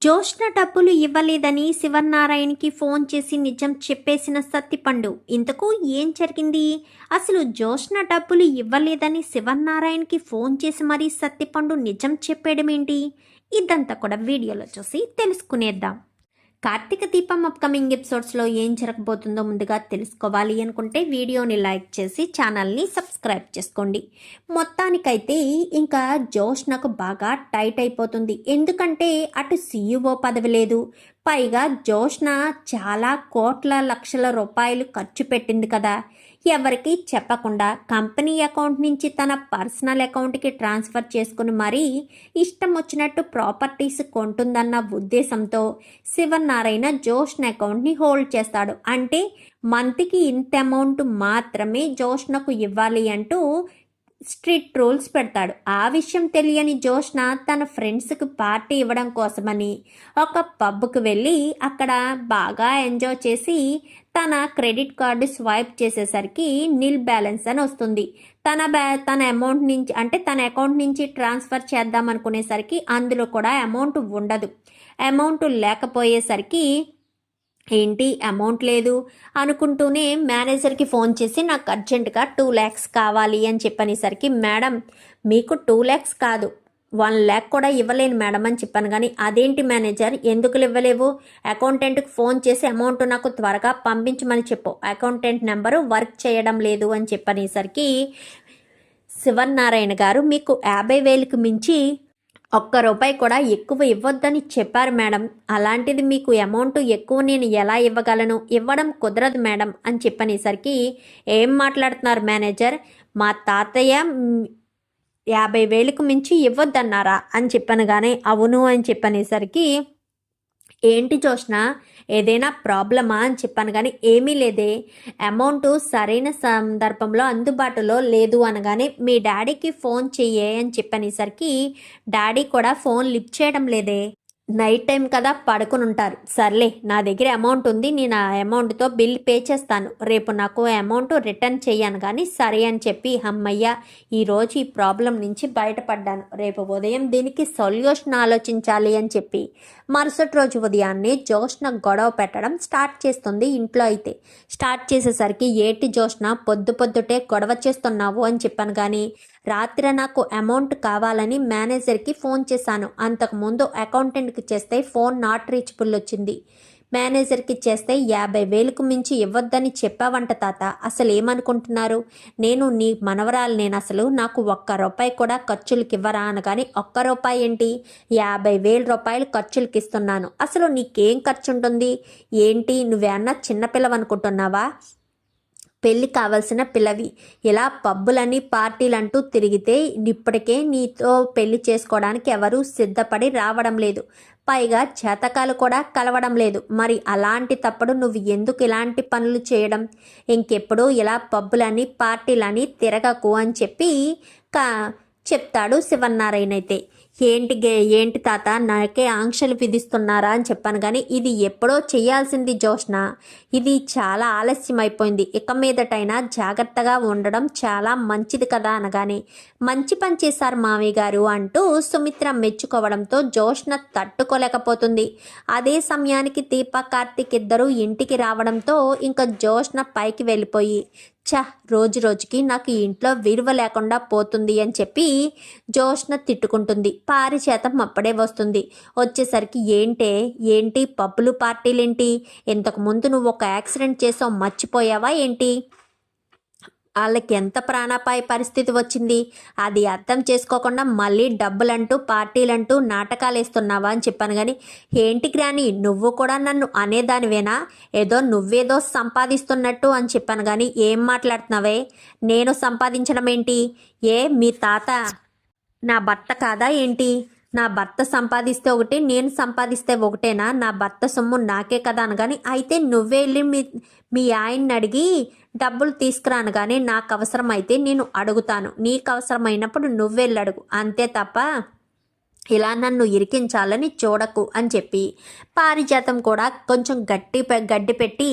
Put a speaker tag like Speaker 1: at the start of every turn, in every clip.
Speaker 1: జోష్న డబ్బులు ఇవ్వలేదని శివనారాయణకి ఫోన్ చేసి నిజం చెప్పేసిన సత్తిపండు. ఇంతకు ఏం జరిగింది? అసలు జోష్న డబ్బులు ఇవ్వలేదని శివనారాయణకి ఫోన్ చేసి మరీ సత్తిపండు నిజం చెప్పేయడమేంటి? ఇదంతా కూడా వీడియోలో చూసి తెలుసుకునేద్దాం. కార్తీక దీపం అప్కమింగ్ ఎపిసోడ్స్లో ఏం జరగబోతుందో ముందుగా తెలుసుకోవాలి అనుకుంటే వీడియోని లైక్ చేసి ఛానల్ని సబ్స్క్రైబ్ చేసుకోండి. మొత్తానికైతే ఇంకా జోష్ నాకు బాగా టైట్ అయిపోతుంది. ఎందుకంటే అటు సీఈఓ పదవి లేదు. పైగా జోష్న చాలా కోట్ల లక్షల రూపాయలు ఖర్చు పెట్టింది కదా. ఎవరికి చెప్పకుండా కంపెనీ అకౌంట్ నుంచి తన పర్సనల్ అకౌంట్కి ట్రాన్స్ఫర్ చేసుకుని మరీ ఇష్టం వచ్చినట్టు ప్రాపర్టీస్ కొంటుందన్న ఉద్దేశంతో శివనారాయణ జోష్న అకౌంట్ని హోల్డ్ చేస్తాడు. అంటే మంత్కి ఇంత అమౌంట్ మాత్రమే జోష్నకు ఇవ్వాలి అంటూ స్ట్రిక్ట్ రూల్స్ పెడతాడు. ఆ విషయం తెలియని జోష్న తన ఫ్రెండ్స్కి పార్టీ ఇవ్వడం కోసమని ఒక పబ్కి వెళ్ళి అక్కడ బాగా ఎంజాయ్ చేసి తన క్రెడిట్ కార్డు స్వైప్ చేసేసరికి నిల్ బ్యాలెన్స్ అని వస్తుంది. తన బ్యా తన అమౌంట్ నుంచి అంటే తన అకౌంట్ నుంచి ట్రాన్స్ఫర్ చేద్దాం అనుకునేసరికి అందులో కూడా అమౌంట్ ఉండదు. అమౌంట్ లేకపోయేసరికి ఏంటి అమౌంట్ లేదు అనుకుంటూనే మేనేజర్కి ఫోన్ చేసి నాకు అర్జెంటుగా టూ ల్యాక్స్ కావాలి అని చెప్పనేసరికి మేడం మీకు టూ ల్యాక్స్ కాదు వన్ ల్యాక్ కూడా ఇవ్వలేను మేడం అని చెప్పాను. కానీ అదేంటి మేనేజర్? ఎందుకు ఇవ్వలేవు? అకౌంటెంట్కి ఫోన్ చేసి అమౌంట్ నాకు త్వరగా పంపించమని చెప్పు. అకౌంటెంట్ నెంబరు వర్క్ చేయడం లేదు అని చెప్పనేసరికి శివనారాయణ గారు మీకు యాభై వేలకు మించి ఒక్క రూపాయి కూడా ఎక్కువ ఇవ్వద్దని చెప్పారు మేడం. అలాంటిది మీకు అమౌంట్ ఎక్కువ నేను ఎలా ఇవ్వగలను? ఇవ్వడం కుదరదు మేడం అని చెప్పనేసరికి ఏం మాట్లాడుతున్నారు మేనేజర్? మా తాతయ్య యాభై వేలకు మించి ఇవ్వద్దన్నారా? అని చెప్పనగానే అవును అని చెప్పనేసరికి ఏంటి జోష్న? ఏదైనా ప్రాబ్లమా? అని చెప్పాను కానీ ఏమీ లేదే. అమౌంట్ సరైన సందర్భంలో అందుబాటులో లేదు అనగానే మీ డాడీకి ఫోన్ చెయ్యే అని చెప్పనేసరికి డాడీ కూడా ఫోన్ లిఫ్ట్ చేయడం లేదే. నైట్ టైం కదా పడుకుని ఉంటారు. సర్లే నా దగ్గర అమౌంట్ ఉంది నేను ఆ అమౌంట్తో బిల్ పే చేస్తాను. రేపు నాకు అమౌంట్ రిటర్న్ చేయను కానీ సరే అని చెప్పి అమ్మయ్య ఈరోజు ఈ ప్రాబ్లం నుంచి బయటపడ్డాను. రేపు ఉదయం దీనికి సొల్యూషన్ ఆలోచించాలి అని చెప్పి మరుసటి రోజు ఉదయాన్నే జోష్న గొడవ పెట్టడం స్టార్ట్ చేస్తుంది ఇంట్లో అయితే. స్టార్ట్ చేసేసరికి ఏటి జోష్న పొద్దు పొద్దుటే గొడవ చేస్తున్నావు అని చెప్పాను కానీ రాత్రి నాకు అమౌంట్ కావాలని మేనేజర్కి ఫోన్ చేశాను. అంతకుముందు అకౌంటెంట్కి చేస్తే ఫోన్ నాట్ రీచబుల్ వచ్చింది. మేనేజర్కి చేస్తే యాభై వేలకు మించి ఇవ్వద్దని చెప్పావంట తాత. అసలు ఏమనుకుంటున్నారు? నేను నీ మనవరాలు నేను అసలు నాకు ఒక్క రూపాయి కూడా ఖర్చులకి ఇవ్వరా అనగాని ఒక్క రూపాయి ఏంటి? యాభై వేల రూపాయలు ఖర్చులకి ఇస్తున్నాను. అసలు నీకేం ఖర్చు ఉంటుంది ఏంటి? నువ్వేమన్నా చిన్నపిల్లవనుకుంటున్నావా పెళ్ళి కావలసిన పిల్లవి. ఇలా పబ్బులని పార్టీలంటూ తిరిగితే ఇప్పటికే నీతో పెళ్ళి చేసుకోవడానికి ఎవరూ సిద్ధపడి రావడం లేదు. పైగా చేతకాలు కూడా కలవడం లేదు. మరి అలాంటి తప్పుడు నువ్వు ఎందుకు ఇలాంటి పనులు చేయడం? ఇంకెప్పుడు ఇలా పబ్బులని పార్టీలని తిరగకు అని చెప్పి కా చెప్తాడు శివన్నారాయణ అయితే ఏంటి గే ఏంటి తాత? నాకే ఆంక్షలు విధిస్తున్నారా అని చెప్పాను కానీ ఇది ఎప్పుడో చేయాల్సింది జోష్న. ఇది చాలా ఆలస్యం అయిపోయింది ఇక మీదటైనా జాగ్రత్తగా ఉండడం చాలా మంచిది కదా అనగానే. మంచి పని చేశారు మామయ్య గారు అంటూ సుమిత్ర మెచ్చుకోవడంతో జోష్న తట్టుకోలేకపోతుంది. అదే సమయానికి దీప కార్తిక్ ఇద్దరు ఇంటికి రావడంతో ఇంకా జోష్న పైకి వెళ్ళిపోయి చ రోజు రోజుకి నాకు ఈ ఇంట్లో విలువ లేకుండా పోతుంది అని చెప్పి జోష్న తిట్టుకుంటుంది. పారిచేతం అప్పుడే వస్తుంది. వచ్చేసరికి ఏంటే? ఏంటి? పబ్బులు పార్టీలేంటి? ఇంతకు ముందు నువ్వు ఒక యాక్సిడెంట్ చేసావు మర్చిపోయావా ఏంటి? వాళ్ళకి ఎంత ప్రాణాపాయ పరిస్థితి వచ్చింది? అది అర్థం చేసుకోకుండా మళ్ళీ డబ్బులంటూ పార్టీలంటూ నాటకాలు వేస్తున్నావా అని చెప్పాను కానీ ఏంటి గ్రాని నువ్వు కూడా నన్ను అనేదానివేనా? ఏదో నువ్వేదో సంపాదిస్తున్నట్టు అని చెప్పాను కానీ ఏం మాట్లాడుతున్నావే? నేను సంపాదించడం ఏంటి? ఏ మీ తాత నా భర్త కాదా ఏంటి? నా భర్త సంపాదిస్తే ఒకటి నేను సంపాదిస్తే ఒకటేనా? నా భర్త సొమ్ము నాకే కదా అనగాని అయితే నువ్వే వెళ్ళి మీ మీ ఆయన్ని అడిగి డబ్బులు తీసుకురాను కానీ నాకు అవసరమైతే నేను అడుగుతాను. నీకు అవసరమైనప్పుడు నువ్వెళ్ళి అడుగు. అంతే తప్ప ఇలా నన్ను ఇరికించాలని చూడకు అని చెప్పి. పారిజాతం కూడా కొంచెం గట్టి గడ్డి పెట్టి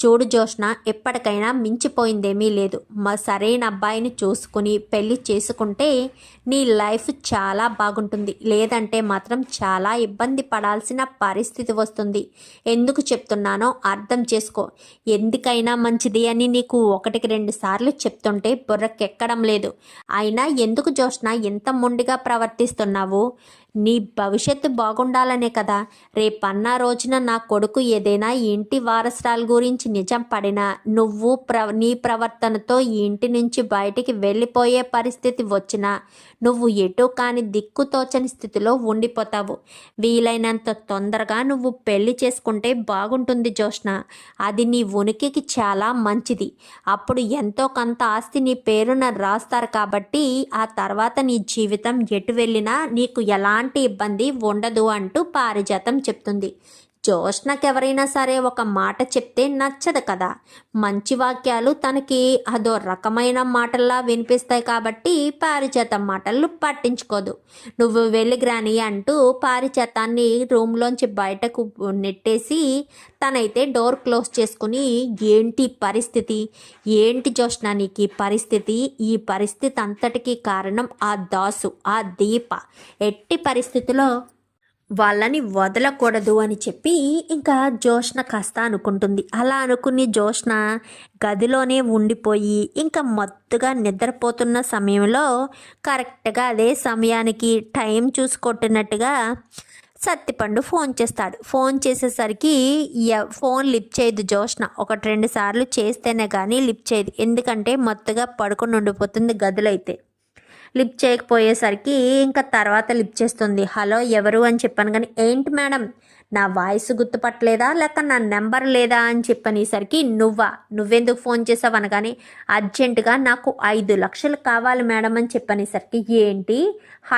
Speaker 1: చూడు జోష్న ఎప్పటికైనా మించిపోయిందేమీ లేదు. మా సరైన అబ్బాయిని చూసుకుని పెళ్ళి చేసుకుంటే నీ లైఫ్ చాలా బాగుంటుంది. లేదంటే మాత్రం చాలా ఇబ్బంది పడాల్సిన పరిస్థితి వస్తుంది. ఎందుకు చెప్తున్నానో అర్థం చేసుకో. ఎందుకైనా మంచిది అని నీకు ఒకటికి రెండు సార్లు చెప్తుంటే బుర్రకెక్కడం లేదు. అయినా ఎందుకు జోష్న ఎంత మొండిగా ప్రవర్తిస్తున్నావు? నీ భవిష్యత్తు బాగుండాలనే కదా. రేపన్న రోజున నా కొడుకు ఏదైనా ఇంటి వారసురాల గురించి నిజం పడినా నువ్వు ప్ర నీ ప్రవర్తనతో ఇంటి నుంచి బయటికి వెళ్ళిపోయే పరిస్థితి వచ్చినా నువ్వు ఎటు కాని దిక్కుతోచని స్థితిలో ఉండిపోతావు. వీలైనంత తొందరగా నువ్వు పెళ్ళి చేసుకుంటే బాగుంటుంది జోష్ణ అది నీ ఉనికికి చాలా మంచిది. అప్పుడు ఎంతో కొంత ఆస్తి నీ పేరున రాస్తారు కాబట్టి ఆ తర్వాత నీ జీవితం ఎటు వెళ్ళినా నీకు ఎలా ఎలాంటి ఇబ్బంది ఉండదు అంటూ పారిజాతం చెప్తుంది. జోష్నకి ఎవరైనా సరే ఒక మాట చెప్తే నచ్చదు కదా. మంచి వాక్యాలు తనకి అదో రకమైన మాటల్లా వినిపిస్తాయి కాబట్టి పారిజాతం మాటలు పట్టించుకోదు. నువ్వు వెళ్ళి గ్రాని అంటూ పారిచేతాన్ని రూమ్లోంచి బయటకు నెట్టేసి తనైతే డోర్ క్లోజ్ చేసుకుని ఏంటి పరిస్థితి? ఏంటి జోష్న నీకు పరిస్థితి? ఈ పరిస్థితి అంతటికీ కారణం ఆ దాసు ఆ దీప. ఎట్టి పరిస్థితిలో వాళ్ళని వదలకూడదు అని చెప్పి ఇంకా జోష్న కాస్త అనుకుంటుంది. అలా అనుకుని జోష్న గదిలోనే ఉండిపోయి ఇంకా మత్తుగా నిద్రపోతున్న సమయంలో కరెక్ట్గా అదే సమయానికి టైం చూసుకొట్టినట్టుగా సత్తిపండు ఫోన్ చేస్తాడు. ఫోన్ చేసేసరికి ఫోన్ లిప్ చేయదు జోష్న ఒకటి రెండు సార్లు చేస్తేనే కానీ లిప్ చేయదు. ఎందుకంటే మత్తుగా పడుకుని ఉండిపోతుంది గదిలో అయితే. లిప్ చేయకపోయేసరికి ఇంకా తర్వాత లిప్ చేస్తుంది. హలో ఎవరు అని చెప్పాను కానీ ఏంటి మేడం? నా వాయిస్ గుర్తుపట్టలేదా? లేక నా నెంబర్ లేదా అని చెప్పనేసరికి నువ్వా? నువ్వెందుకు ఫోన్ చేసావు అనగానే అర్జెంటుగా నాకు ఐదు లక్షలు కావాలి మేడం అని చెప్పనేసరికి ఏంటి?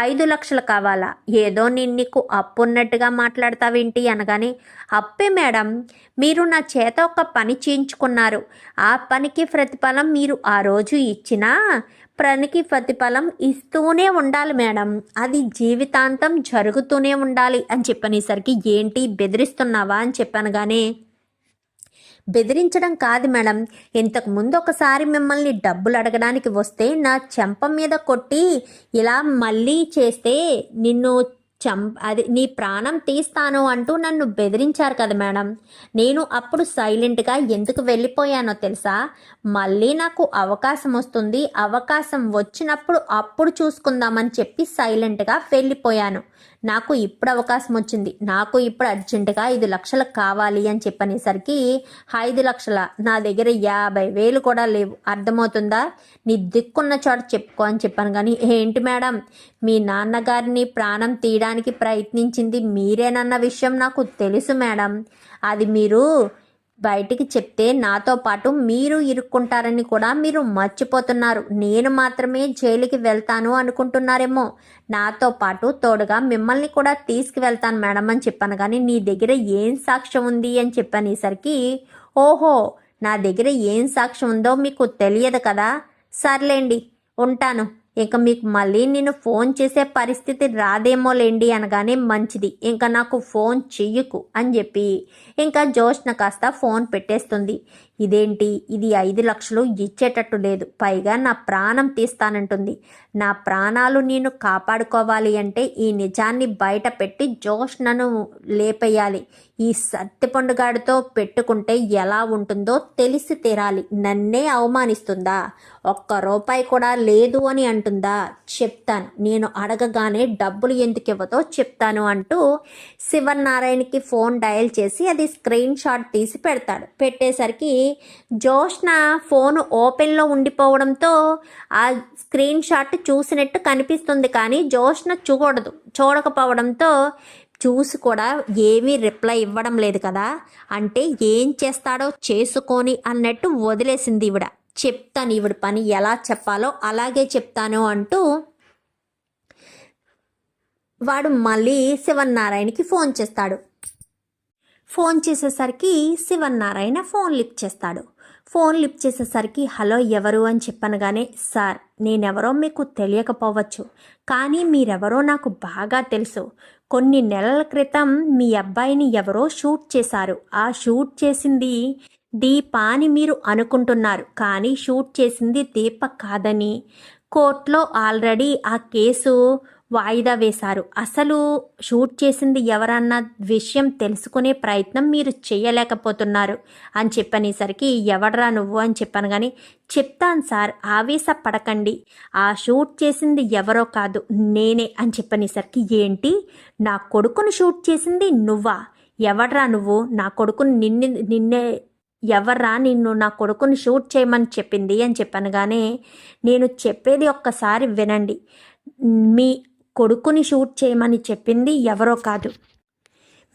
Speaker 1: ఐదు లక్షలు కావాలా? ఏదో నేను నీకు అప్పు ఉన్నట్టుగా మాట్లాడతావేంటి అనగానే అప్పే మేడం. మీరు నా చేత ఒక పని చేయించుకున్నారు. ఆ పనికి ప్రతిఫలం మీరు ఆ రోజు ఇచ్చినా ప్రణికి ప్రతిఫలం ఇస్తూనే ఉండాలి మేడం. అది జీవితాంతం జరుగుతూనే ఉండాలి అని చెప్పనేసరికి ఏంటి బెదిరిస్తున్నావా అని చెప్పాను కానీ బెదిరించడం కాదు మేడం. ఇంతకు ముందు ఒకసారి మిమ్మల్ని డబ్బులు అడగడానికి వస్తే నా చెంప మీద కొట్టి ఇలా మళ్ళీ చేస్తే నిన్ను చం అది నీ ప్రాణం తీస్తాను అంటూ నన్ను బెదిరించారు కదా మేడం. నేను అప్పుడు సైలెంట్గా ఎందుకు వెళ్ళిపోయానో తెలుసా? మళ్ళీ నాకు అవకాశం వస్తుంది. అవకాశం వచ్చినప్పుడు అప్పుడు చూసుకుందామని చెప్పి సైలెంట్గా వెళ్ళిపోయాను. నాకు ఇప్పుడు అవకాశం వచ్చింది. నాకు ఇప్పుడు అర్జెంటుగా ఐదు లక్షలు కావాలి అని చెప్పనేసరికి ఐదు లక్షల నా దగ్గర యాభై వేలు కూడా లేవు. అర్థమవుతుందా? నీ దిక్కున్న చోట చెప్పుకో అని చెప్పాను. కానీ ఏంటి మేడం? మీ నాన్నగారిని ప్రాణం తీయడానికి ప్రయత్నించింది మీరేనన్న విషయం నాకు తెలుసు మేడం. అది మీరు బయటికి చెప్తే నాతో పాటు మీరు ఇరుక్కుంటారని కూడా మీరు మర్చిపోతున్నారు. నేను మాత్రమే జైలుకి వెళ్తాను అనుకుంటున్నారేమో. నాతో పాటు తోడుగా మిమ్మల్ని కూడా తీసుకువెళ్తాను మేడం అని చెప్పాను. కానీ నీ దగ్గర ఏం సాక్ష్యం ఉంది అని చెప్పనేసరికి ఓహో నా దగ్గర ఏం సాక్ష్యం ఉందో మీకు తెలియదు కదా. సర్లేండి ఉంటాను. ఇంక మీకు మళ్ళీ నేను ఫోన్ చేసే పరిస్థితి రాదేమోలేండి అనగానే మంచిది. ఇంకా నాకు ఫోన్ చెయ్యకు అని చెప్పి ఇంకా జోష్న కాస్త ఫోన్ పెట్టేస్తుంది. ఇదేంటి? ఇది ఐదు లక్షలు ఇచ్చేటట్టు లేదు. పైగా నా ప్రాణం తీస్తానంటుంది. నా ప్రాణాలు నేను కాపాడుకోవాలి అంటే ఈ నిజాన్ని బయట పెట్టి లేపేయాలి. ఈ సత్తిపండుగాడితో పెట్టుకుంటే ఎలా ఉంటుందో తెలిసి తీరాలి. నన్నే అవమానిస్తుందా? ఒక్క రూపాయి కూడా లేదు అని అంటుందా? చెప్తాను. నేను అడగగానే డబ్బులు ఎందుకు ఇవ్వదో చెప్తాను అంటూ శివనారాయణకి ఫోన్ డయల్ చేసి అది స్క్రీన్ షాట్ తీసి పెడతాడు. పెట్టేసరికి జోష్న ఫోన్ ఓపెన్లో ఉండిపోవడంతో ఆ స్క్రీన్ షాట్ చూసినట్టు కనిపిస్తుంది కానీ జోష్న చూడదు చూడకపోవడంతో చూసి కూడా ఏమీ రిప్లై ఇవ్వడం లేదు కదా. అంటే ఏం చేస్తాడో చేసుకొని అన్నట్టు వదిలేసింది ఈవిడ. చెప్తాను ఈవిడ పని ఎలా చెప్పాలో అలాగే చెప్తాను అంటూ వాడు మళ్ళీ శివన్నారాయణకి ఫోన్ చేస్తాడు. ఫోన్ చేసేసరికి శివన్నారాయణ ఫోన్ లిఫ్ట్ చేస్తాడు. ఫోన్ లిఫ్ట్ చేసేసరికి హలో ఎవరు? అని చెప్పనగానే సార్ నేనెవరో మీకు తెలియకపోవచ్చు కానీ మీరెవరో నాకు బాగా తెలుసు. కొన్ని నెలల క్రితం మీ అబ్బాయిని ఎవరో షూట్ చేశారు. ఆ షూట్ చేసింది దీప అని మీరు అనుకుంటున్నారు కానీ షూట్ చేసింది దీప కాదని. కోర్టులో ఆల్రెడీ ఆ కేసు వాయిదా వేశారు. అసలు షూట్ చేసింది ఎవరన్న విషయం తెలుసుకునే ప్రయత్నం మీరు చేయలేకపోతున్నారు అని చెప్పనేసరికి ఎవడరా నువ్వు? అని చెప్పాను కానీ చెప్తాను సార్ ఆవేశపడకండి. ఆ షూట్ చేసింది ఎవరో కాదు నేనే అని చెప్పనేసరికి ఏంటి? నా కొడుకును షూట్ చేసింది నువ్వా? ఎవడ్రా నువ్వు? నా కొడుకుని నిన్ను నిన్నే ఎవర్రా నిన్ను నా కొడుకుని షూట్ చేయమని చెప్పింది అని చెప్పనగానే నేను చెప్పేది ఒక్కసారి వినండి. మీ కొడుకుని షూట్ చేయమని చెప్పింది ఎవరో కాదు.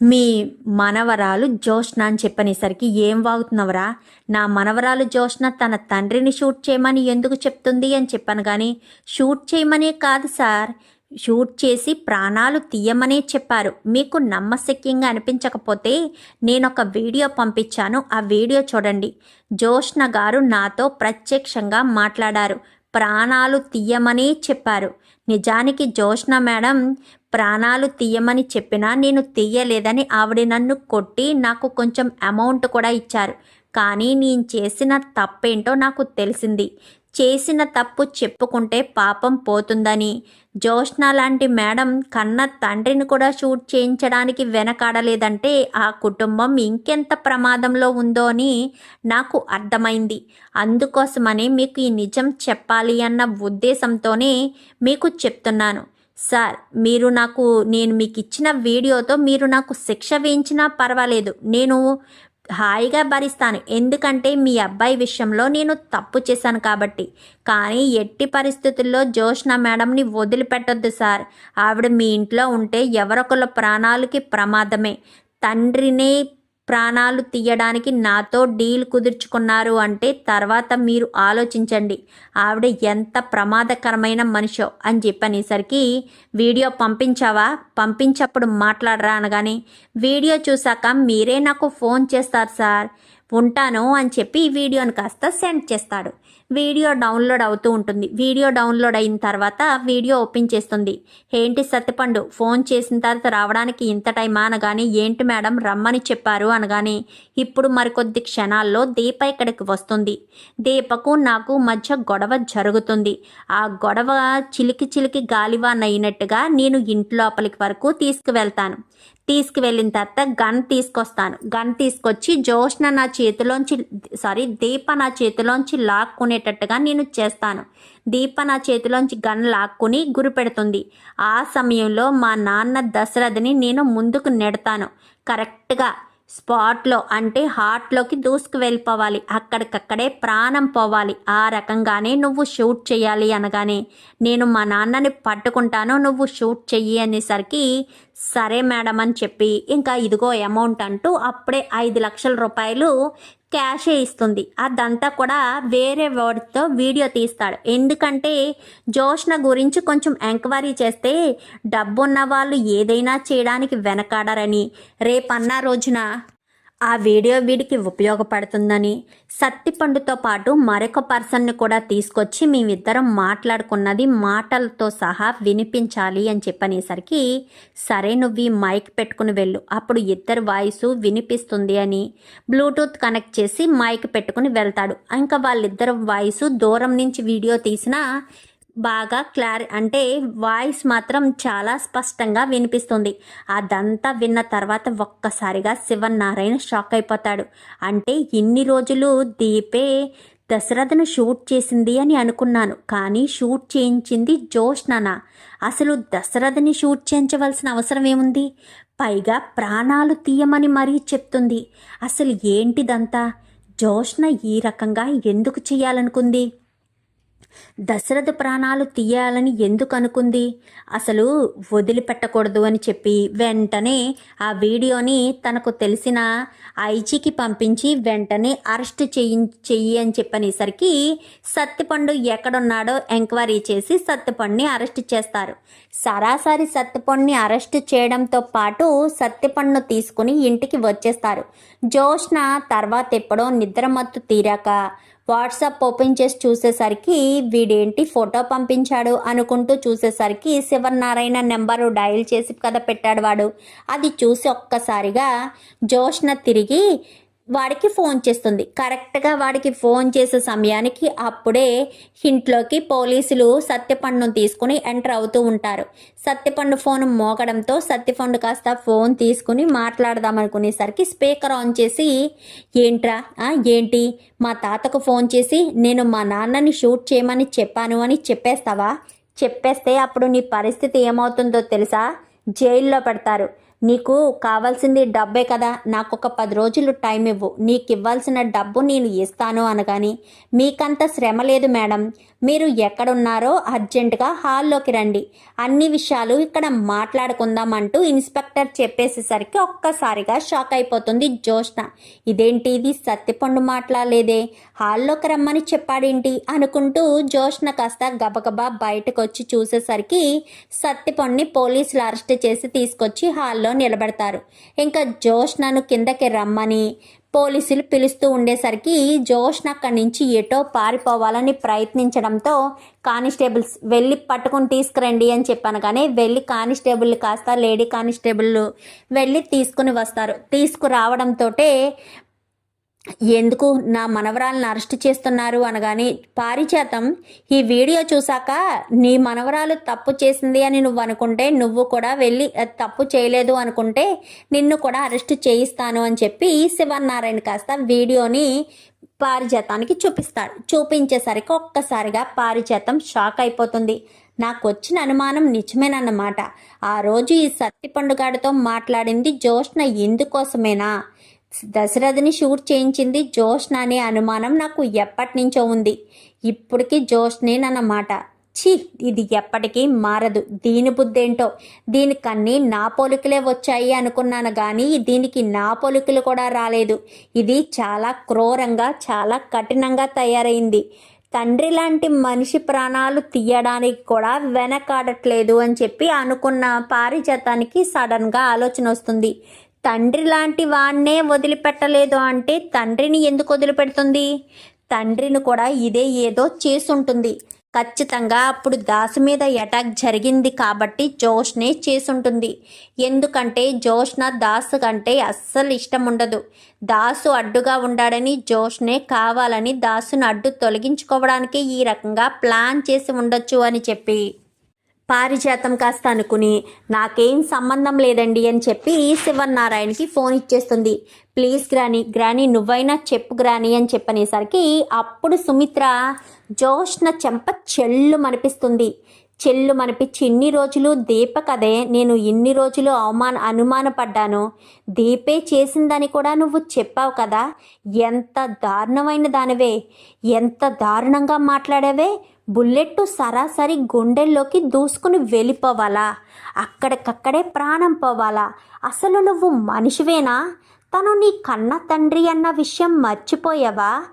Speaker 1: మీ మనవరాలు జోష్న అని చెప్పనేసరికి ఏం వాగుతున్నావురా? నా మనవరాలు జోష్న తన తండ్రిని షూట్ చేయమని ఎందుకు చెప్తుంది అని చెప్పాను కానీ షూట్ చేయమనే కాదు సార్. షూట్ చేసి ప్రాణాలు తీయమనే చెప్పారు. మీకు నమ్మశక్యంగా అనిపించకపోతే నేను ఒక వీడియో పంపించాను. ఆ వీడియో చూడండి. జోష్న గారు నాతో ప్రత్యక్షంగా మాట్లాడారు. ప్రాణాలు తీయమనే చెప్పారు. నిజానికి జోష్న మేడం ప్రాణాలు తీయమని చెప్పినా నేను తీయలేదని ఆవిడ నన్ను కొట్టి నాకు కొంచెం అమౌంట్ కూడా ఇచ్చారు. కానీ నేను చేసిన తప్పేంటో నాకు తెలిసింది. చేసిన తప్పు చెప్పుకుంటే పాపం పోతుందని. జోష్న లాంటి మేడం కన్న తండ్రిని కూడా షూట్ చేయించడానికి వెనకాడలేదంటే ఆ కుటుంబం ఇంకెంత ప్రమాదంలో ఉందో అని నాకు అర్థమైంది. అందుకోసమని మీకు ఈ నిజం చెప్పాలి అన్న ఉద్దేశంతోనే మీకు చెప్తున్నాను. సార్ మీరు నాకు నేను మీకు ఇచ్చిన వీడియోతో మీరు నాకు శిక్ష వేయించినా పర్వాలేదు. నేను హాయిగా భరిస్తాను. ఎందుకంటే మీ అబ్బాయి విషయంలో నేను తప్పు చేశాను కాబట్టి. కానీ ఎట్టి పరిస్థితుల్లో జోష్న మేడంని వదిలిపెట్టొద్దు సార్. ఆవిడ మీ ఇంట్లో ఉంటే ఎవరొకళ్ళ ప్రాణాలకి ప్రమాదమే. తండ్రినే ప్రాణాలు తీయడానికి నాతో డీల్ కుదుర్చుకున్నారు అంటే తర్వాత మీరు ఆలోచించండి. ఆవిడ ఎంత ప్రమాదకరమైన మనిషో అని చెప్పనేసరికి వీడియో పంపించావా? పంపించప్పుడు మాట్లాడరా అనగానే వీడియో చూసాక మీరే నాకు ఫోన్ చేస్తారు సార్. ఉంటాను అని చెప్పి ఈ వీడియోని కాస్త సెండ్ చేస్తాడు. వీడియో డౌన్లోడ్ అవుతూ ఉంటుంది. వీడియో డౌన్లోడ్ అయిన తర్వాత వీడియో ఓపెన్ చేస్తుంది. ఏంటి సత్యపండు? ఫోన్ చేసిన తర్వాత రావడానికి ఇంత టైమా అనగానే ఏంటి మేడం? రమ్మని చెప్పారు అనగానే ఇప్పుడు మరికొద్ది క్షణాల్లో దీప ఇక్కడికి వస్తుంది. దీపకు నాకు మధ్య గొడవ జరుగుతుంది. ఆ గొడవ చిలికి చిలికి గాలివాన్ అయినట్టుగా నేను ఇంటి లోపలికి వరకు తీసుకువెళ్తాను. తీసుకువెళ్ళిన తర్వాత గన్ తీసుకొస్తాను. గన్ తీసుకొచ్చి జోష్న నా చేతిలోంచి సారీ దీప నా చేతిలోంచి లాక్కునేటట్టుగా నేను చేస్తాను. దీప నా చేతిలోంచి గన్ లాక్కుని గురి పెడుతుంది. ఆ సమయంలో మా నాన్న దశరథని నేను ముందుకు నెడతాను. కరెక్ట్గా స్పాట్లో అంటే హార్ట్లోకి దూసుకు వెళ్ళిపోవాలి. అక్కడికక్కడే ప్రాణం పోవాలి. ఆ రకంగానే నువ్వు షూట్ చేయాలి అనగానే నేను మా నాన్నని పట్టుకుంటాను నువ్వు షూట్ చెయ్యి అనేసరికి సరే మేడం అని చెప్పి ఇంకా ఇదిగో అమౌంట్ అంటూ అప్పుడే ఐదు లక్షల రూపాయలు క్యాషే ఇస్తుంది. అదంతా కూడా వేరే వాడితో వీడియో తీస్తాడు. ఎందుకంటే జోష్న గురించి కొంచెం ఎంక్వైరీ చేస్తే డబ్బున్న వాళ్ళు ఏదైనా చేయడానికి వెనకాడరని. రేపన్న రోజున ఆ వీడియో వీడికి ఉపయోగపడుతుందని సత్తిపండుతో పాటు మరొక పర్సన్ని కూడా తీసుకొచ్చి మేమిద్దరం మాట్లాడుకున్నది మాటలతో సహా వినిపించాలి అని చెప్పనేసరికి సరే నువ్వు ఈ మైక్ పెట్టుకుని వెళ్ళు. అప్పుడు ఇద్దరు వాయిస్ వినిపిస్తుంది అని బ్లూటూత్ కనెక్ట్ చేసి మైక్ పెట్టుకుని వెళ్తాడు. ఇంకా వాళ్ళిద్దరు వాయిస్ దూరం నుంచి వీడియో తీసినా బాగా క్లారి అంటే వాయిస్ మాత్రం చాలా స్పష్టంగా వినిపిస్తుంది. అదంతా విన్న తర్వాత ఒక్కసారిగా శివనారాయణ షాక్ అయిపోతాడు. అంటే ఇన్ని రోజులు దీపే దశరథను షూట్ చేసింది అని అనుకున్నాను. కానీ షూట్ చేయించింది జోష్ననా అసలు దశరథని షూట్ చేయించవలసిన అవసరం ఏముంది? పైగా ప్రాణాలు తీయమని మరీ చెప్తుంది. అసలు ఏంటిదంతా? జోష్న ఈ రకంగా ఎందుకు చేయాలనుకుంది? దశరథ ప్రాణాలు తీయాలని ఎందుకు అనుకుంది? అసలు వదిలిపెట్టకూడదు అని చెప్పి వెంటనే ఆ వీడియోని తనకు తెలిసిన ఐజీకి పంపించి వెంటనే అరెస్ట్ చేయి చెయ్యి అని చెప్పనేసరికి సత్తిపండు ఎక్కడున్నాడో ఎంక్వైరీ చేసి సత్తిపండుని అరెస్ట్ చేస్తారు. సరాసరి సత్తిపండుని అరెస్ట్ చేయడంతో పాటు సత్తిపండును తీసుకుని ఇంటికి వచ్చేస్తారు. జోష్న తర్వాత ఎప్పుడో నిద్రమత్తు తీరాక వాట్సాప్ ఓపెన్ చేసి చూసేసరికి వీడేంటి ఫోటో పంపించాడు అనుకుంటూ చూసేసరికి శివనారాయణ నెంబరు డయల్ చేసి కదా పెట్టాడు వాడు. అది చూసి ఒక్కసారిగా జోష్న తిరిగి వాడికి ఫోన్ చేస్తుంది. కరెక్ట్గా వాడికి ఫోన్ చేసే సమయానికి అప్పుడే ఇంట్లోకి పోలీసులు సత్యపండును తీసుకుని ఎంటర్ అవుతూ ఉంటారు. సత్యపండు ఫోన్ మోగడంతో సత్యపండు కాస్త ఫోన్ తీసుకుని మాట్లాడదాం అనుకునేసరికి స్పీకర్ ఆన్ చేసి ఏంట్రా? ఏంటి? మా తాతకు ఫోన్ చేసి నేను మా నాన్నని షూట్ చేయమని చెప్పాను అని చెప్పేస్తావా? చెప్పేస్తే అప్పుడు నీ పరిస్థితి ఏమవుతుందో తెలుసా? జైల్లో పెడతారు. నీకు కావాల్సింది డబ్బే కదా. నాకు ఒక పది రోజులు టైం ఇవ్వు. నీకు ఇవ్వాల్సిన డబ్బు నేను ఇస్తాను అనగాని మీకంత శ్రమ లేదు మేడం. మీరు ఎక్కడున్నారో అర్జెంటుగా హాల్లోకి రండి. అన్ని విషయాలు ఇక్కడ మాట్లాడుకుందాం అంటూ ఇన్స్పెక్టర్ చెప్పేసేసరికి ఒక్కసారిగా షాక్ అయిపోతుంది జోష్న ఇదేంటి ఇది? సత్తిపండు మాట్లాడలేదే. హాల్లోకి రమ్మని చెప్పాడేంటి? అనుకుంటూ జోష్న కాస్త గబగబా బయటకు వచ్చి చూసేసరికి సత్తిపండుని పోలీసులు అరెస్ట్ చేసి తీసుకొచ్చి హాల్లో నిలబెడతారు. ఇంకా జోష్నను కిందకి రమ్మని పోలీసులు పిలుస్తూ ఉండేసరికి జోష్న అక్కడి నుంచి ఎటో పారిపోవాలని ప్రయత్నించడంతో కానిస్టేబుల్స్ వెళ్ళి పట్టుకుని తీసుకురండి అని చెప్పాను కానీ వెళ్ళి కానిస్టేబుల్ కాస్త లేడీ కానిస్టేబుల్ వెళ్ళి తీసుకుని వస్తారు. తీసుకురావడంతో ఎందుకు నా మనవరాలను అరెస్ట్ చేస్తున్నారు అనగానే పారిజాతం ఈ వీడియో చూసాక నీ మనవరాలు తప్పు చేసింది అని నువ్వు అనుకుంటే నువ్వు కూడా వెళ్ళి తప్పు చేయలేదు అనుకుంటే నిన్ను కూడా అరెస్ట్ చేయిస్తాను అని చెప్పి శివనారాయణ కాస్త వీడియోని పారిజాతానికి చూపిస్తాడు. చూపించేసరికి ఒక్కసారిగా పారిజాతం షాక్ అయిపోతుంది. నాకు వచ్చిన అనుమానం నిజమేనన్నమాట. ఆ రోజు ఈ సత్తి పండుగాడితో మాట్లాడింది జోష్న ఎందుకోసమేనా? దశరథని షూట్ చేయించింది జోష్న అనే అనుమానం నాకు ఎప్పటి నుంచో ఉంది. ఇప్పటికీ జోష్నేనన్నమాట ఛీ ఇది ఎప్పటికీ మారదు. దీని బుద్ధేంటో? దీనికన్నీ నా పోలికలే వచ్చాయి అనుకున్నాను కానీ దీనికి నా పోలికలు కూడా రాలేదు. ఇది చాలా క్రూరంగా చాలా కఠినంగా తయారైంది. తండ్రి లాంటి మనిషి ప్రాణాలు తీయడానికి కూడా వెనకాడట్లేదు అని చెప్పి అనుకున్న పారిజాతానికి సడన్గా ఆలోచన వస్తుంది. తండ్రి లాంటి వాణ్ణే వదిలిపెట్టలేదు అంటే తండ్రిని ఎందుకు వదిలిపెడుతుంది? తండ్రిని కూడా ఇదే ఏదో చేసుంటుంది. ఖచ్చితంగా అప్పుడు దాసు మీద అటాక్ జరిగింది కాబట్టి జోష్నే చేసుంటుంది. ఎందుకంటే జోష్న దాసు కంటే అస్సలు ఇష్టం ఉండదు. దాసు అడ్డుగా ఉండాడని జోష్నే కావాలని దాసును అడ్డు తొలగించుకోవడానికి ఈ రకంగా ప్లాన్ చేసి ఉండొచ్చు అని చెప్పి. పారిజాతం కాస్త అనుకుని నాకేం సంబంధం లేదండి అని చెప్పి శివన్నారాయణకి ఫోన్ ఇచ్చేస్తుంది. ప్లీజ్ గ్రాని గ్రాని నువ్వైనా చెప్పు గ్రాని అని చెప్పనేసరికి అప్పుడు సుమిత్ర జోష్న చెంప చెల్లు మనిపిస్తుంది చెల్లు మనిపించి ఇన్ని రోజులు దీప కదే నేను ఇన్ని రోజులు అవమాన అనుమానపడ్డాను. దీపే చేసిందని కూడా నువ్వు చెప్పావు కదా ఎంత దారుణమైన దానివే ఎంత దారుణంగా మాట్లాడావే బుల్లెట్ సరాసరి గుండెల్లోకి దూసుకుని వెళ్ళిపోవాలా? అక్కడికక్కడే ప్రాణం పోవాలా? అసలు నువ్వు మనిషివేనా? తను నీ కన్న తండ్రి అన్న విషయం మర్చిపోయావా?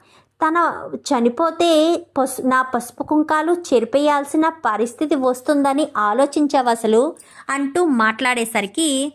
Speaker 1: తన చనిపోతే పసు నా పసుపు కుంకాలు చెరిపేయాల్సిన పరిస్థితి వస్తుందని ఆలోచించావు అసలు? అంటూ మాట్లాడేసరికి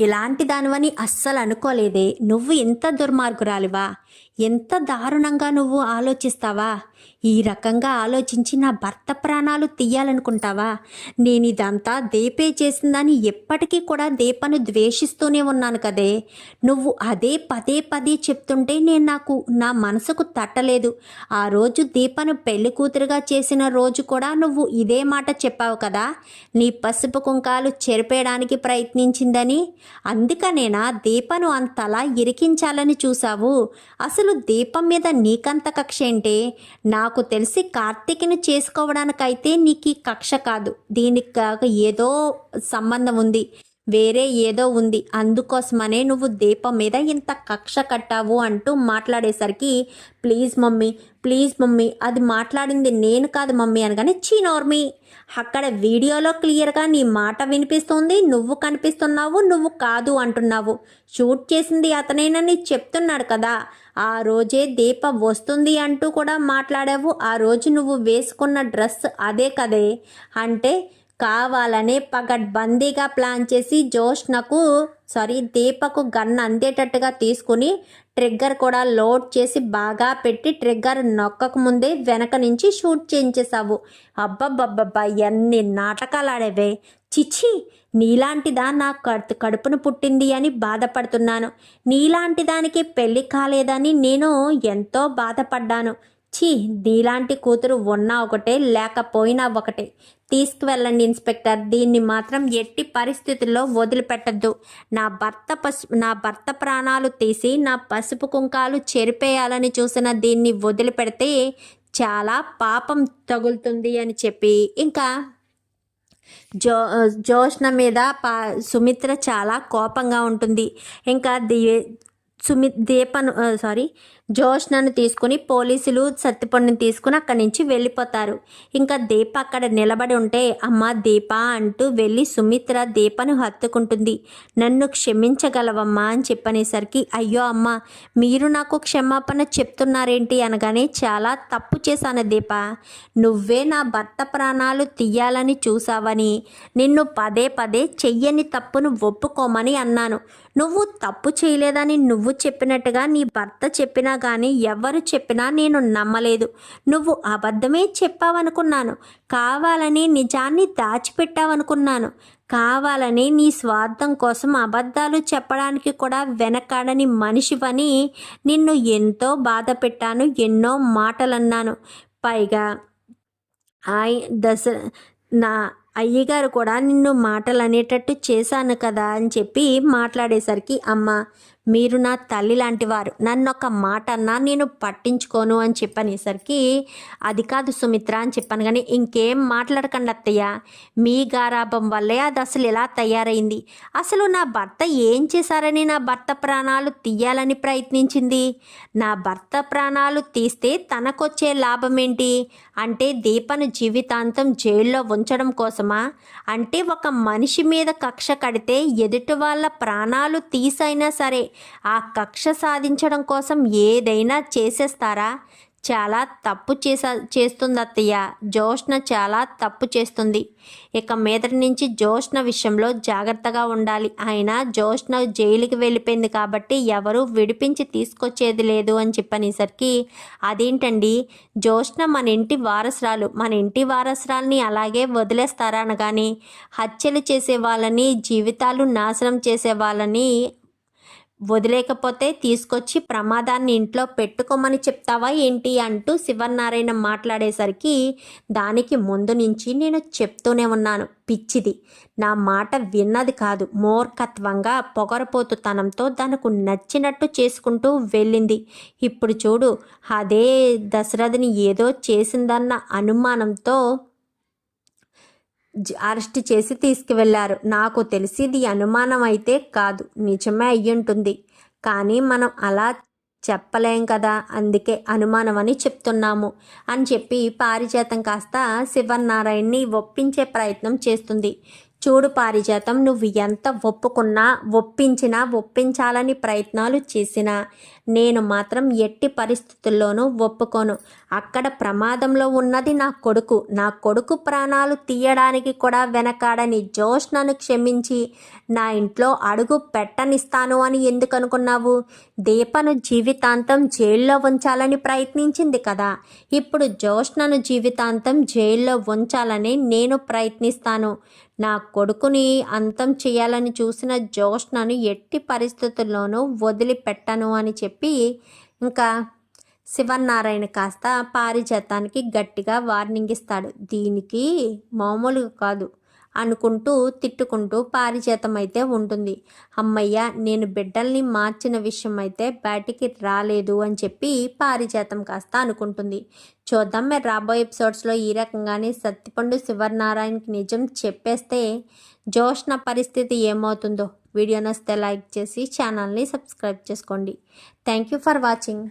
Speaker 1: ఇలాంటి దానివని అస్సలు అనుకోలేదే. నువ్వు ఎంత దుర్మార్గురాలివా? ఎంత దారుణంగా నువ్వు ఆలోచిస్తావా? ఈ రకంగా ఆలోచించి నా భర్త ప్రాణాలు తీయాలనుకుంటావా? నేను ఇదంతా దేపే చేసిందని ఎప్పటికీ కూడా దీపను ద్వేషిస్తూనే ఉన్నాను కదే. నువ్వు అదే పదే పదే చెప్తుంటే నేను నాకు నా మనసుకు తట్టలేదు. ఆ రోజు దీపను పెళ్ళి కూతురుగా చేసిన రోజు కూడా నువ్వు ఇదే మాట చెప్పావు కదా? నీ పసుపు కుంకాలు చెరిపేయడానికి ప్రయత్నించిందని. అందుకనేనా దీపను అంతలా ఇరికించాలని చూసావు అసలు దీపం మీద నీకంత కక్ష ఏంటి నాకు తెలిసి కార్తీక్ని చేసుకోవడానికైతే నీకు ఈ కక్ష కాదు. దీనికి ఏదో సంబంధం ఉంది. వేరే ఏదో ఉంది. అందుకోసమనే నువ్వు దీపం మీద ఇంత కక్ష కట్టావు అంటూ మాట్లాడేసరికి ప్లీజ్ మమ్మీ ప్లీజ్ మమ్మీ అది మాట్లాడింది నేను కాదు మమ్మీ అనగానే చీ నోర్మి అక్కడ వీడియోలో క్లియర్గా నీ మాట వినిపిస్తుంది నువ్వు కనిపిస్తున్నావు నువ్వు కాదు అంటున్నావు. షూట్ చేసింది అతనేనని చెప్తున్నాడు కదా. ఆ రోజే దీప వస్తుంది అంటూ కూడా మాట్లాడావు. ఆ రోజు నువ్వు వేసుకున్న డ్రెస్ అదే కదే. అంటే కావాలనే పగడ్బందీగా ప్లాన్ చేసి జోష్నకు సారీ దీపకు గన్ అందేటట్టుగా తీసుకుని ట్రిగ్గర్ కూడా లోడ్ చేసి బాగా పెట్టి ట్రిగ్గర్ నొక్కక ముందే వెనక నుంచి షూట్ చేయించేసావు అబ్బబ్బబ్బబ్బా ఎన్ని నాటకాలు ఆడేవే చిచ్చి నీలాంటిదా నా కడు కడుపును పుట్టింది అని బాధపడుతున్నాను. నీలాంటి దానికి పెళ్ళి కాలేదని నేను ఎంతో బాధపడ్డాను. ఛీ దీలాంటి కూతురు ఉన్నా ఒకటే లేకపోయినా ఒకటే. తీసుకువెళ్ళండి ఇన్స్పెక్టర్. దీన్ని మాత్రం ఎట్టి పరిస్థితుల్లో వదిలిపెట్టద్దు. నా భర్త పసు నా భర్త ప్రాణాలు తీసి నా పసుపు కుంకాలు చెరిపేయాలని చూసిన దీన్ని వదిలిపెడితే చాలా పాపం తగులుతుంది అని చెప్పి. ఇంకా జో జోష్ణ మీద పా సుమిత్ర చాలా కోపంగా ఉంటుంది. ఇంకా దీ సుమి దీపను సారీ జోష్నను తీసుకుని పోలీసులు సత్తిపొడిని తీసుకుని అక్కడి నుంచి వెళ్ళిపోతారు. ఇంకా దీప అక్కడ నిలబడి ఉంటే అమ్మ దీప అంటూ వెళ్ళి సుమిత్ర దీపను హత్తుకుంటుంది. నన్ను క్షమించగలవమ్మా అని చెప్పనేసరికి అయ్యో అమ్మ మీరు నాకు క్షమాపణ చెప్తున్నారేంటి అనగానే చాలా తప్పు చేశాను దీప. నువ్వే నా భర్త ప్రాణాలు తీయాలని చూసావని నిన్ను పదే పదే చెయ్యని తప్పును ఒప్పుకోమని అన్నాను. నువ్వు తప్పు చేయలేదని నువ్వు చెప్పినట్టుగా నీ భర్త చెప్పినా కానీ ఎవరు చెప్పినా నేను నమ్మలేదు. నువ్వు అబద్ధమే చెప్పావనుకున్నాను. కావాలని నిజాన్ని దాచిపెట్టావనుకున్నాను. కావాలని నీ స్వార్థం కోసం అబద్ధాలు చెప్పడానికి కూడా వెనకాడని మనిషివని నిన్ను ఎంతో బాధ పెట్టాను ఎన్నో మాటలన్నాను. పైగా ఆయ దశ నా అయ్యగారు కూడా నిన్ను మాటలు అనేటట్టు చేశాను కదా అని చెప్పి మాట్లాడేసరికి అమ్మ మీరు నా తల్లి లాంటివారు. నన్ను ఒక మాట అన్నా నేను పట్టించుకోను అని చెప్పనేసరికి అది కాదు సుమిత్ర అని చెప్పాను కానీ ఇంకేం మాట్లాడకండి అత్తయ్య. మీ గారాభం వల్లే అది అసలు ఎలా తయారైంది? అసలు నా భర్త ఏం చేశారని నా భర్త ప్రాణాలు తీయాలని ప్రయత్నించింది? నా భర్త ప్రాణాలు తీస్తే తనకొచ్చే లాభం ఏంటి అంటే దీపను జీవితాంతం జైల్లో ఉంచడం కోసమా? అంటే ఒక మనిషి మీద కక్ష కడితే ఎదుటి వాళ్ళ ప్రాణాలు తీసైనా సరే ఆ కక్ష సాధించడం కోసం ఏదైనా చేసేస్తారా? చాలా తప్పు చేసా చేస్తుంది అత్తయ్య జోష్ణ చాలా తప్పు చేస్తుంది. ఇక మీదటి నుంచి జోష్ణ విషయంలో జాగ్రత్తగా ఉండాలి. ఆయన జోష్ణ జైలుకి వెళ్ళిపోయింది కాబట్టి ఎవరు విడిపించి తీసుకొచ్చేది లేదు అని చెప్పనేసరికి అదేంటండి? జోష్ణ మన ఇంటి వారసురాలు. మన ఇంటి వారసురాల్ని అలాగే వదిలేస్తారా అనగాని హత్యలు చేసే వాళ్ళని జీవితాలు నాశనం చేసే వాళ్ళని వదిలేకపోతే తీసుకొచ్చి ప్రమాదాన్ని ఇంట్లో పెట్టుకోమని చెప్తావా ఏంటి అంటూ శివనారాయణ మాట్లాడేసరికి దానికి ముందు నుంచి నేను చెప్తూనే ఉన్నాను. పిచ్చిది. నా మాట విన్నది కాదు. మూర్ఖత్వంగా పొగరపోతుతనంతో తనకు నచ్చినట్టు చేసుకుంటూ వెళ్ళింది. ఇప్పుడు చూడు అదే దశరథని ఏదో చేసిందన్న అనుమానంతో అరెస్ట్ చేసి తీసుకువెళ్ళారు. నాకు తెలిసి ఇది అనుమానం అయితే కాదు. నిజమే అయ్యుంటుంది. కానీ మనం అలా చెప్పలేం కదా? అందుకే అనుమానం అని చెప్తున్నాము అని చెప్పి పారిజాతం కాస్త శివనారాయణని ఒప్పించే ప్రయత్నం చేస్తుంది. చూడు పారిజాతం నువ్వు ఎంత ఒప్పుకున్నా ఒప్పించినా ఒప్పించాలని ప్రయత్నాలు చేసినా నేను మాత్రం ఎట్టి పరిస్థితుల్లోనూ ఒప్పుకోను. అక్కడ ప్రమాదంలో ఉన్నది నా కొడుకు. నా కొడుకు ప్రాణాలు తీయడానికి కూడా వెనకాడని జోష్నను క్షమించి నా ఇంట్లో అడుగు పెట్టనిస్తాను అని ఎందుకు అనుకున్నావు? దీపను జీవితాంతం జైల్లో ఉంచాలని ప్రయత్నించింది కదా. ఇప్పుడు జోష్నను జీవితాంతం జైల్లో ఉంచాలని నేను ప్రయత్నిస్తాను. నా కొడుకుని అంతం చేయాలని చూసిన జోష్నను ఎట్టి పరిస్థితుల్లోనూ వదిలిపెట్టను అని చెప్పి చెప్పి ఇంకా శివనారాయణ కాస్త పారిజాతానికి గట్టిగా వార్నింగ్ ఇస్తాడు. దీనికి మామూలుగా కాదు అనుకుంటూ తిట్టుకుంటూ పారిజాతం అయితే ఉంటుంది. అమ్మయ్య నేను బిడ్డల్ని మార్చిన విషయం అయితే బయటికి రాలేదు అని చెప్పి పారిజాతం కాస్త అనుకుంటుంది. చూద్దాం మరి రాబోయే ఎపిసోడ్స్లో ఈ రకంగానే సత్తిపండు శివనారాయణకి నిజం చెప్పేస్తే జోష్ణ పరిస్థితి ఏమవుతుందో. వీడియో నచ్చితే లైక్ చేసి ఛానల్ని సబ్స్క్రైబ్ చేసుకోండి. Thank you for watching